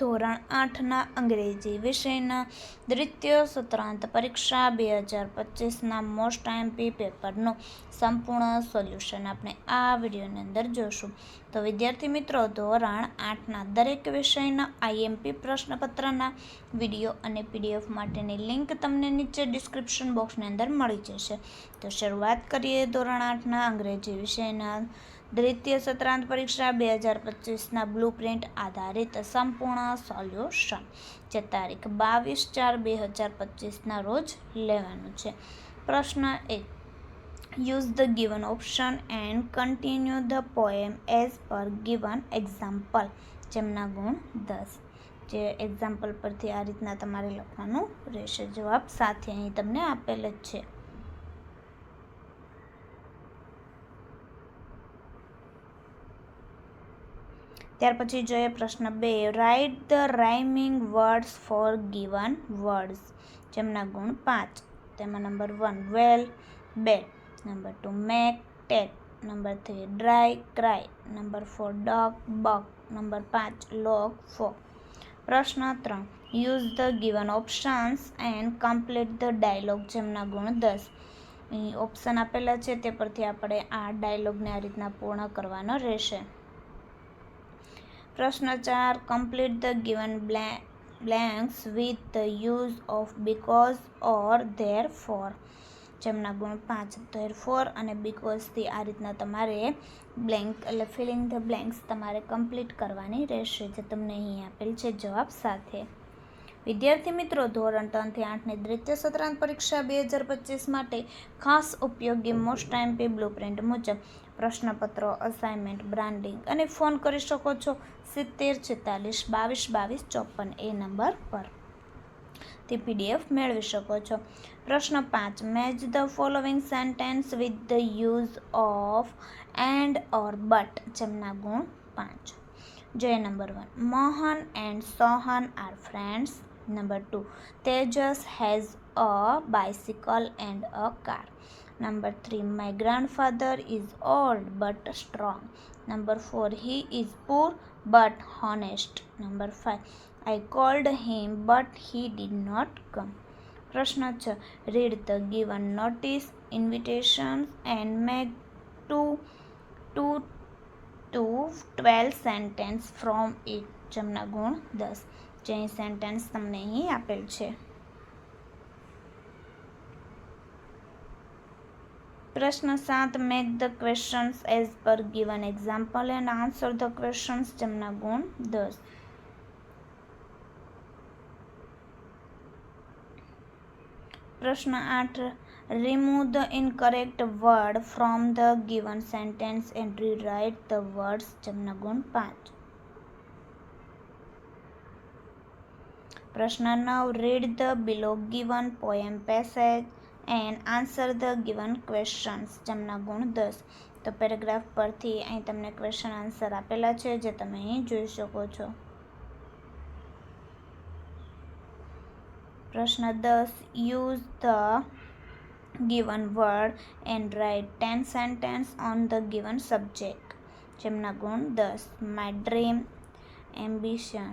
ધોરણ આઠના અંગ્રેજી વિષયના દ્વિતીય સત્રાંત પરીક્ષા બે હજાર પચીસના મોસ્ટ એમપી પેપરનું સંપૂર્ણ સોલ્યુશન આપણે આ વિડીયોની અંદર જોશું. તો વિદ્યાર્થી મિત્રો, ધોરણ આઠના દરેક વિષયના આઈએમપી પ્રશ્નપત્રના વીડિયો અને પીડીએફ માટેની લિંક તમને નીચે ડિસ્ક્રિપ્શન બોક્સની અંદર મળી જશે. તો શરૂઆત કરીએ ધોરણ આઠના અંગ્રેજી વિષયના દ્વિતીય સત્રાંત પરીક્ષા બે હજાર પચીસના બ્લુ પ્રિન્ટ આધારિત સંપૂર્ણ સોલ્યુશન જે તારીખ બાવીસ ચાર બે હજાર પચીસના રોજ લેવાનું છે. પ્રશ્ન એક use the given option and continue the poem as per given example જેમના ગુણ દસ. જે એક્ઝામ્પલ પરથી આ રીતના તમારે લખવાનું રહેશે. જવાબ સાથે અહીં તમને આપેલ જ છે. ત્યાર પછી જોઈએ પ્રશ્ન બે. Write the rhyming words for given words જેમના ગુણ પાંચ. તેમાં નંબર વન વેલ બે number two make take number three dry cry number four dog buck number પાંચ લોગ ફોક પ્રશ્ન ત્રણ. Use the given options and complete the dialogue જેમના ગુણ દસ. ઓપ્શન આપેલા છે, તે પરથી આપણે આ ડાયલોગને આ રીતના પૂર્ણ કરવાનો રહેશે. પ્રશ્ન ચાર complete the given blanks with the use of because or therefore જેમના ગુણ પાંચ ધેર ફોર અને બિકોઝથી આ રીતના તમારે બ્લેન્ક એટલે ફિલિંગ ધ બ્લેન્ક્સ તમારે કમ્પ્લીટ કરવાની રહેશે, જે તમને અહીં આપેલ છે જવાબ સાથે. વિદ્યાર્થી મિત્રો, ધોરણ ત્રણથી આઠની દ્વિતીય સત્રાંત પરીક્ષા બે હજાર પચીસ માટે ખાસ ઉપયોગી મોસ્ટ ટાઈમ પી બ્લુ પ્રિન્ટ મુજબ પ્રશ્નપત્રો અસાઇનમેન્ટ બ્રાન્ડિંગ અને ફોન કરી શકો છો સિત્તેર, છેતાલીસ, બાવીસ બાવીસ, ચોપન એ નંબર પર. તે પીડીએફ મેળવી શકો છો. પ્રશ્ન પાંચ match the following sentence with the use of and or but જેમના ગુણ પાંચ. Jay number one, Mohan and Sohan are friends number two Tejas has a bicycle and a car number three my grandfather is old but strong number four he is poor but honest number five I called him but he did not come પ્રશ્ન છ read the given notice invitation and make two two two twelve sentence from it જેમના ગુણ દસ. જે અહીં sentence તમને અહીં આપેલ છે. પ્રશ્ન સાત make the questions as per given example and answer the questions જેમના ગુણ દસ. પ્રશ્ન આઠ remove the incorrect word from the given sentence and rewrite the words જેમના ગુણ પાંચ. પ્રશ્ન નવ read the below given poem passage and answer the given questions જેમના ગુણ દસ. તો પેરેગ્રાફ પરથી અહીં તમને ક્વેશ્ચન આન્સર આપેલા છે, જે તમે અહીં જોઈ શકો છો. પ્રશ્ન દસ use the given word and write ten sentence on the given subject જેમના ગુણ દસ. My dream ambition